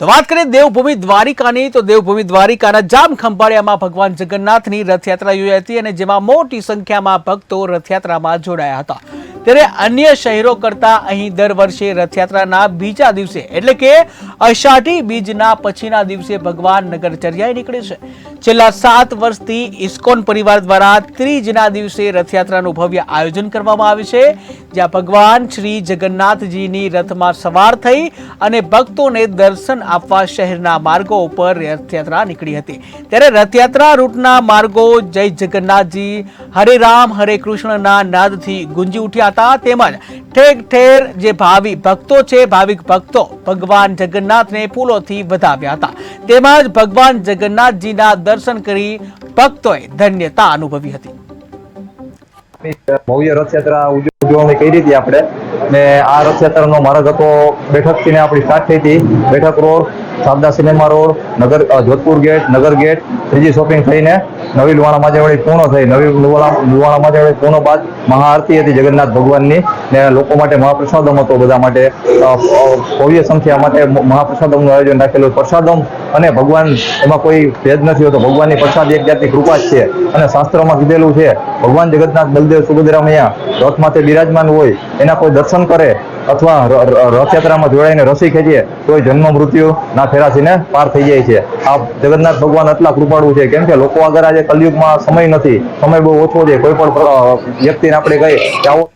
તો વાત કરીએ દેવભૂમિ દ્વારિકાની, તો દેવભૂમિ દ્વારિકાના જામ ખંભાળિયામાં ભગવાન જગન્નાથની રથયાત્રા યોજાઈ હતી અને જેમાં મોટી સંખ્યામાં ભક્તો રથયાત્રામાં જોડાયા હતા. ત્યારે અન્ય શહેરો કરતા અહીં દર વર્ષે રથયાત્રાના બીજા દિવસે, એટલે કે અષાઢી બીજના પછીના દિવસે ભગવાન નગરચર્યાએ નીકળે છે. છેલ્લા સાત વર્ષથી ઇસ્કોન પરિવાર દ્વારા ત્રીજના દિવસે રથયાત્રાનું ભવ્ય આયોજન કરવામાં આવે છે, જ્યાં ભગવાન શ્રી જગન્નાથજીની રથમાં સવાર થઈ અને ભક્તોને દર્શન આપવા શહેરના માર્ગો ઉપર રથયાત્રા નીકળી હતી. ત્યારે રથયાત્રા રૂટના માર્ગો જય જગન્નાથજી, હરે રામ, હરે કૃષ્ણના નાદથી ગુંજી ઉઠ્યા હતા. તેમજ ઠેર ઠેર જે ભાવિ ભક્તો છે, ભાવિક ભક્તો ભગવાન જગન્નાથને ફૂલોથી વધાવ્યા હતા. તેમજ ભગવાન જગન્નાથજીના દર્શન કરી ભક્તોએ ધન્યતા અનુભવી હતી. ભવ્ય રથયાત્રા ઉજવણી કરી હતી આપણે. ને આ રથયાત્રાનો માર્ગ હતો બેઠકથી ને આપણી સ્ટાર્ટ થઈ હતી. બેઠક road Sharda cinema road, Nagar Jodhpur gate, Nagar gate, ત્રીજી શોપિંગ થઈને નવી લુવાણા માજાવાળી પૂર્ણ થઈ. નવી લુવાણા લુવાણા માજાવાળી પૂર્ણ બાદ મહાઆરતી હતી જગન્નાથ ભગવાનની ને લોકો માટે મહાપ્રસાદમ હતો. બધા માટે ભવ્ય સંખ્યા માટે મહાપ્રસાદમનું આયોજન રાખેલું. પ્રસાદમ અને ભગવાન એમાં કોઈ ભેદ નથી હોતો. ભગવાનની પ્રસાદ એક જાતની કૃપા જ છે અને શાસ્ત્રોમાં કીધેલું છે, ભગવાન જગન્નાથ બલદેવ સુભદ્રામૈયા રથ માથે બિરાજમાન હોય, એના કોઈ દર્શન કરે અથવા રથયાત્રામાં જોડાઈને રસી ખેંચીએ તો જન્મ મૃત્યુ ના ફેરાસીને પાર થઈ જાય છે. આ જગન્નાથ ભગવાન એટલા કૃપાળુ છે. કેમ કે લોકો આગળ આજે કલયુગમાં સમય નથી. સમય બહુ ઓછો છે. કોઈ પણ વ્યક્તિને આપણે કહીએ કે આવો